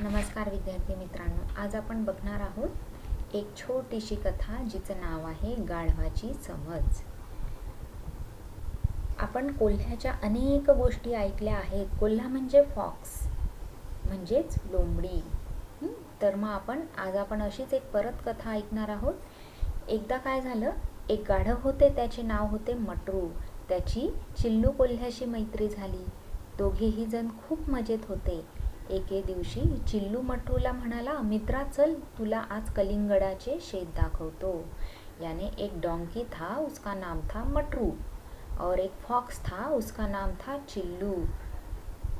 नमस्कार विद्यार्थी मित्रांनो आज आपण बघणार आहोत एक छोटीशी कथा जिचं नाव आहे गाढवाची समज. आपण कोल्ह्याच्या अनेक गोष्टी ऐकल्या आहेत. कोल्हा म्हणजे फॉक्स म्हणजेच लोंबडी. तर मग आपण आज आपण अशीच एक परत कथा ऐकणार आहोत. एकदा काय झालं? एक गाढव होते त्याचे नाव होते मटरू. त्याची चिल्लू कोल्ह्याशी मैत्री झाली. दोघेही जण खूप मजेत होते. एके दिवशी चिल्लू मटरूला म्हणाला मित्रा चल तुला आज कलिंगडाचे शेत दाखवतो. याने एक डोंकी था उसका नाम था मटरू और एक फॉक्स था उसका नाम था चिल्लू।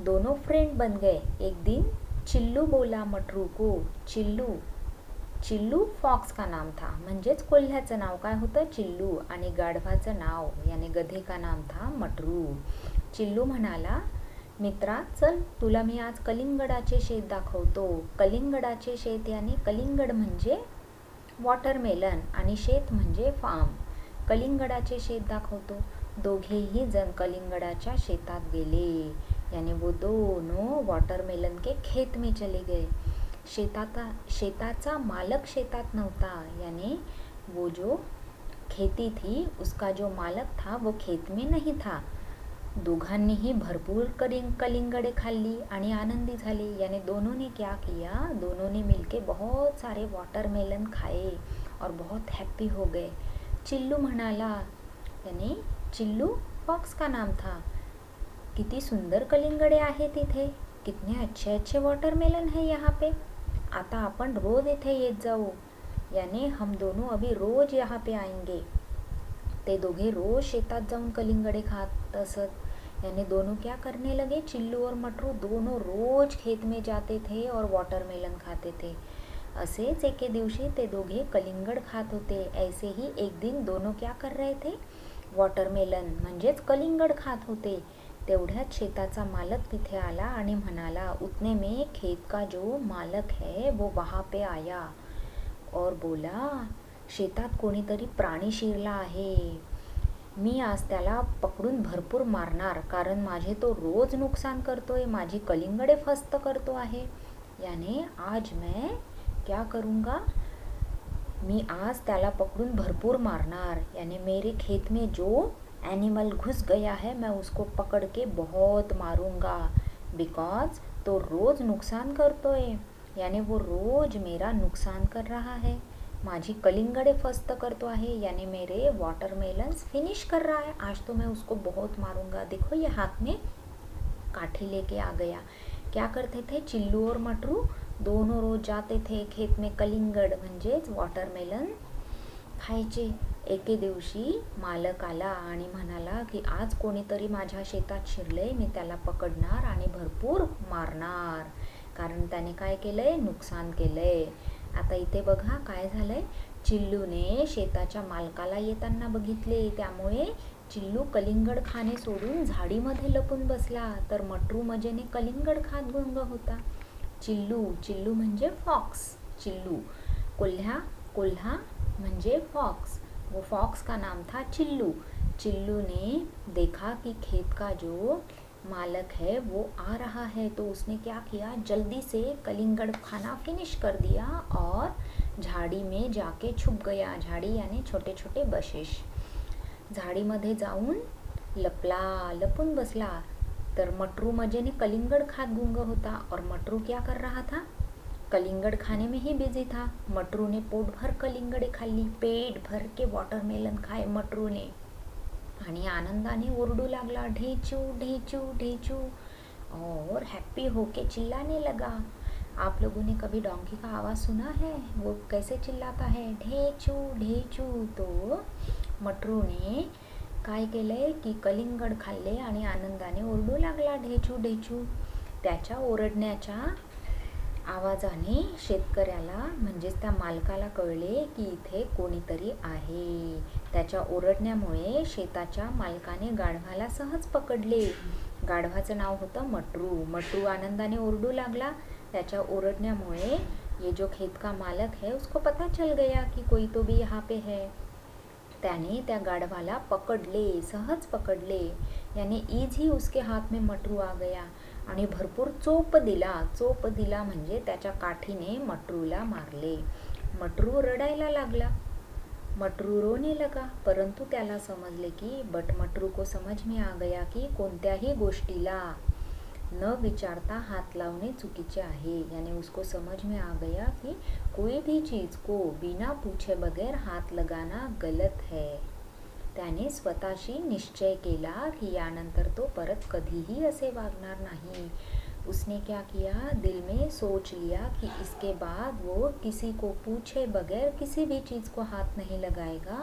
दोनों फ्रेंड बन गए। एक दिन चिल्लू बोला मटरू को चिल्लू चिल्लू फॉक्स का नाम था म्हणजेच कोल्ह्याचं नाव काय होतं? चिल्लू आणि गाढवाचं नाव याने गधे का नाम था मटरू. चिल्लू म्हणाला मित्रा चल तुला मी आज कलिंगडाचे शेत दाखवतो. कलिंगडाचे शेत याने कलिंगड म्हणजे वॉटरमेलन आणि शेत म्हणजे फार्म कलिंगडाचे शेत दाखवतो. दोघेही जण कलिंगडाच्या शेतात गेले. याने वो दोनों वॉटरमेलन के खेत में चले गए. शेताचा शेताचा मालक शेतात नव्हता. याने वो जो खेती थी उसका जो मालक था वो खेत में नहीं था. दोघांनीही भरपूर कलिंग कलिंगडे खाल्ली आणि आनंदी झाली. याने दोनों ने क्या किया? दोनों ने मिलके बहुत सारे वॉटरमेलन खाए और बहुत हैप्पी हो गए. चिल्लू म्हणाला याने चिल्लू फॉक्स का नाम था. किती सुंदर कलिंगडे आहे तिथे कितने अच्छे अच्छे वॉटरमेलन है यहाँ पे. आता आपण रोज इथे येत जाऊ. याने हम दोनों अभी रोज यहाँ पे आएंगे. ते दोघे रोज शेतात जाऊन कलिंगडे खात असत. यानी दोनों क्या करने लगे? चिल्लू और मटरू दोनों रोज खेत में जाते थे और वॉटरमेलन खाते थे। असेच एके दिवशी ते दोघे कलिंगड खात होते। ऐसे ही एक दिन दोनों क्या कर रहे थे? वॉटरमेलन म्हणजेच कलिंगड खात होते। तेवढ्यात शेताचा मालक तिथे आला आणि म्हणाला उतने में खेत का जो मालक है वो वहाँ पे आया. और बोला शेतात कोणीतरी प्राणी शिरला आहे. मी आज त्याला पकडून भरपूर मारणार, कारण माझे तो रोज नुकसान करतोय, माझी कलिंगडे फस्त करतो आहे. याने आज मैं क्या करूँगा? मी आज त्याला पकडून भरपूर मारणार. यानी मेरे खेत में जो एनिमल घुस गया है, मैं उसको पकड़ के बहुत मारूँगा. बिकॉज़ तो रोज नुकसान करतोय. यानी वो रोज मेरा नुकसान कर रहा है. माझी कलिंगड़े फस्त करतो आहे यानी मेरे वाटरमेलन्स फिनिश कर रहा है. आज तो मैं उसको बहुत मारूंगा. देखो ये हाथ में काठी लेके आ गया. क्या करते थे? चिल्लू और मटरू दोनों रोज जाते थे खेत में कलिंगड म्हणजेच वॉटरमेलन खायचे. एके दिवशी मालक आला आणि म्हणाला की आज कोणीतरी माझ्या शेतात शिरलंय मी त्याला पकडणार आणि भरपूर मारणार. कारण त्याने काय केलंय? नुकसान केलंय. आता इथे बघा काय झालंय. चिल्लूने शेताच्या मालकाला येताना बघितले. त्यामुळे चिल्लू कलिंगड खाणे सोडून झाडीमध्ये लपून बसला. तर मटरू मजेने कलिंगड खात गुंग होता. चिल्लू चिल्लू म्हणजे फॉक्स. चिल्लू कोल्हा कोल्हा म्हणजे फॉक्स. वो फॉक्स का नाम था चिल्लू. चिल्लू ने देखा कि खेत का जो मालक है, वो आ रहा है। तो उसने क्या किया? जल्दी से कलिंगड़ खाना फिनिश कर दिया और झाड़ी में जाके छुप गया। झाड़ी यानी छोटे छोटे बशेश झाडीमध्ये जाऊन लपला, लपून बसला। तर मटरू मजेने कलिंगड़ खात गुंग होता और मटरू क्या कर रहा था? कलिंगड़ खाने में ही बिज़ी था। मटरू ने पोट भर कलिंगड़े खा ली पेट भर के वाटरमेलन खाए मटरू ने। आणि आनंदाने ओरडू लागला ढेचू ढेचू ढेचू. और हैप्पी होके चिल्लाने लगा। आप लोगों ने कभी डोंकी का आवाज़ सुना है? वो कैसे चिल्लाता है? ढेचू ढेचू। तो मटरू ने काय केलंय की कलिंगड खाल्ले आणि आनंदाने ओरडू लागला ढेचू ढेचू. त्याच्या ओरडण्याच्या आवाजाने शेतकऱ्याला म्हणजेच त्या मालकाला कळले की इथे कोणीतरी आहे. त्याच्या ओरडण्यामुळे शेताच्या मालकाने गाढवाला सहज पकडले. गाढवाचं नाव होतं मटरू. मटरू आनंदाने ओरडू लागला. त्याच्या ओरडण्यामुळे ये जो खेत का मालक है उसको पता चल गया की कोई तो भी यहाँ पे है. त्याने त्या गाढवाला पकडले सहज पकडले. याने ईज ही उसके हाथ में मटरू आ गया. आणि भरपूर चोप दिला. चोप दिला म्हणजे त्याच्या काठीने मटरूला मारले. मटरू रडायला लागला. मटरू रोने लगा. परंतु त्याला समजले की बट मटरू को समज में आ गया की कोणत्याही गोष्टीला न विचारता हात लावणे चुकीचे आहे. याने उसको समझ में आ गया कि कोई भी चीज को बिना पूछे बगैर हात लगाना गलत है. त्याने स्वतःशी निश्चय केला की यानंतर तो परत कधीही असे वागणार नाही उसने क्या किया? दिल में सोच लिया कि इसके बाद वो किसी को पूछे बगैर किसी भी चीज़ को हाथ नहीं लगाएगा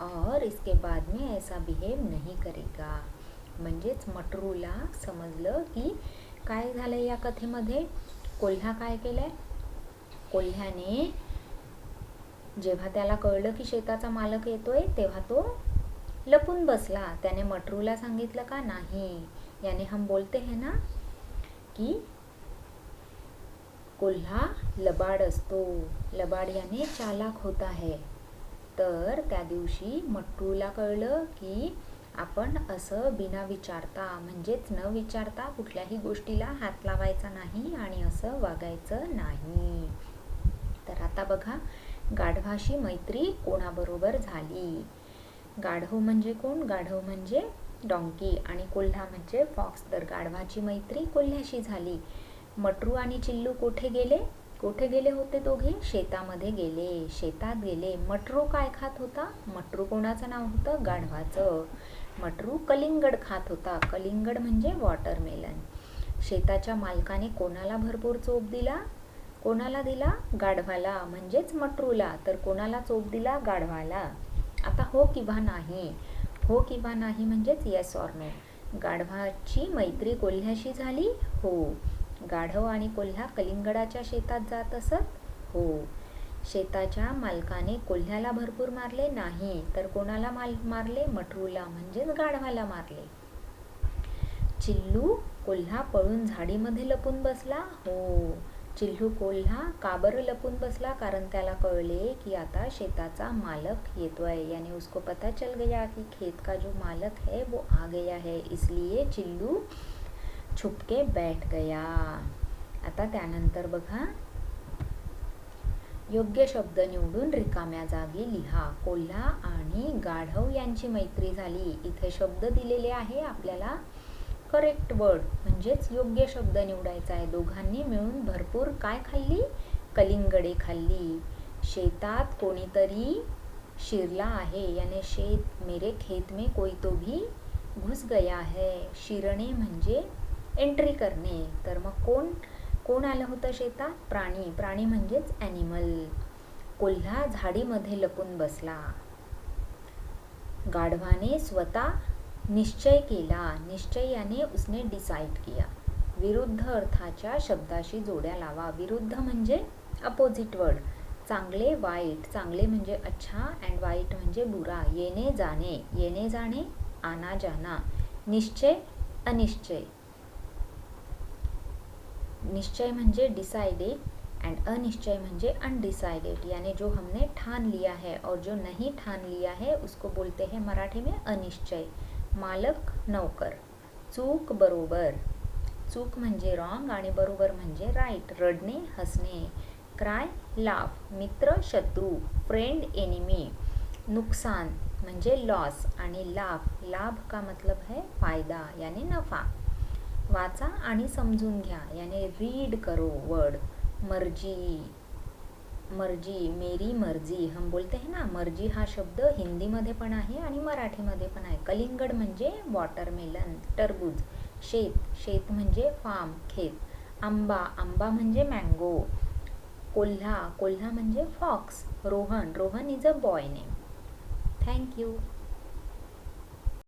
और इसके बाद में ऐसा बिहेव नहीं करेगा. म्हणजेच मटरूला समजलं की काय झालं या कथेमध्ये? कोल्हा काय केलंय? कोल्ह्याने जेव्हा त्याला कळलं की शेताचा मालक येतोय तेव्हा तो लपून बसला. त्याने मटरूला सांगितलं का नाही? याने हम बोलते है ना की कोल्हा लबाड असतो. लबाड याने चालाक होता है. तर त्या दिवशी मट्टूला कळलं की आपण असं बिना विचारता म्हणजेच न विचारता कुठल्याही गोष्टीला हात लावायचा नाही आणि असं वागायचं नाही. तर आता बघा गाढवाशी मैत्री कोणाबरोबर झाली? गाढव म्हणजे कोण? गाढव म्हणजे डॉंकी आणि कोल्हा म्हणजे फॉक्स. तर गाढवाची मैत्री कोल्ह्याशी झाली. मटरू आणि चिल्लू कोठे गेले? कोठे गेले होते दोघे? शेतामध्ये गेले. शेतात गेले. मटरू काय खात होता? मटरू कोणाचं नाव होतं? गाढवाचं. मटरू कलिंगड खात होता. कलिंगड म्हणजे वॉटरमेलन. शेताच्या मालकाने कोणाला भरपूर चोप दिला? कोणाला दिला? गाढवाला म्हणजेच मटरूला. तर कोणाला चोप दिला? गाढवाला. आता हो किंवा नाही? हो किंवा नाही म्हणजेच येस ऑर नो गाढवाची मैत्री कोल्ह्याशी झाली? हो. गाढव आणि कोल्हा कलिंगडाच्या शेतात जात असत? हो. शेताच्या मालकाने कोल्ह्याला भरपूर मारले? नाही. तर कोणाला माल मारले? मटरूला म्हणजेच गाढवाला मारले. चिल्लू कोल्हा पळून झाडीमध्ये लपून बसला? हो. चिल्लू कोल्हा का बरं लपून बसला कारण त्याला कळले की आता शेताचा मालक येतोय. याने उसको पता चल गया कि खेत का जो मालक है वो आ गया है. इसलिए चिल्लू छुपके बैठ गया. आता त्यानंतर बघा. योग्य शब्द निवडून रिकाम्या जागी लिहा. कोल्हा आणि गाढव यांची मैत्री झाली. इथे शब्द दिलेले आहे आपल्याला. करेक्ट वर्ड म्हणजेच योग्य शब्द निवडायचा आहे. दोघांनी मिळून भरपूर काय खाल्ली? कलिंगडे खाल्ली. शेतात कोणीतरी शिरला आहे. याने शेत मेरे खेत में कोई तो भी घुस गया है. शिरणे म्हणजे एंट्री करणे. तर मग कोण कोण आलं होतं शेतात? प्राणी. प्राणी म्हणजेच ॲनिमल कोल्हा झाडीमध्ये लपून बसला. गाढवाने स्वतः निश्चय केला. निश्चय याने उसने डिसाईड किया. विरुद्ध अर्थाच्या शब्दाशी जोड्या लावा. विरुद्ध म्हणजे अपोजिट वर्ड चांगले वाईट. चांगले म्हणजे अच्छा अँड वाईट म्हणजे बुरा. येणे जाणे. येणे जाणे आना जाना. निश्चय अनिश्चय. निश्चय म्हणजे डिसाइडेड अँड अनिश्चय म्हणजे अनडिसाइडेड यानी जो हमने ठान लिया है और जो नहीं ठान लिया है उसको बोलते हैं मराठी में अनिश्चय. मालक नौकर. चूक बरोबर. चूक म्हणजे रॉंग आणि बरोबर म्हणजे राईट रडणे हसणे. क्राय लाफ मित्र शत्रू. फ्रेंड एनिमी नुकसान म्हणजे लॉस आणि लाभ. लाभ का मतलब है? फायदा याने नफा. वाचा आणि समजून घ्या. याने रीड करो वर्ड मर्जी. मर्जी मेरी मर्जी हम बोलते हैं ना मर्जी हा शब्द हिंदीमध्ये पण आहे आणि मराठीमध्ये पण आहे. कलिंगड म्हणजे वॉटरमेलन टरबूज. शेत शेत म्हणजे फार्म खेत. आंबा आंबा म्हणजे मँगो कोल्हा कोल्हा म्हणजे fox Rohan. Rohan is a boy name thank you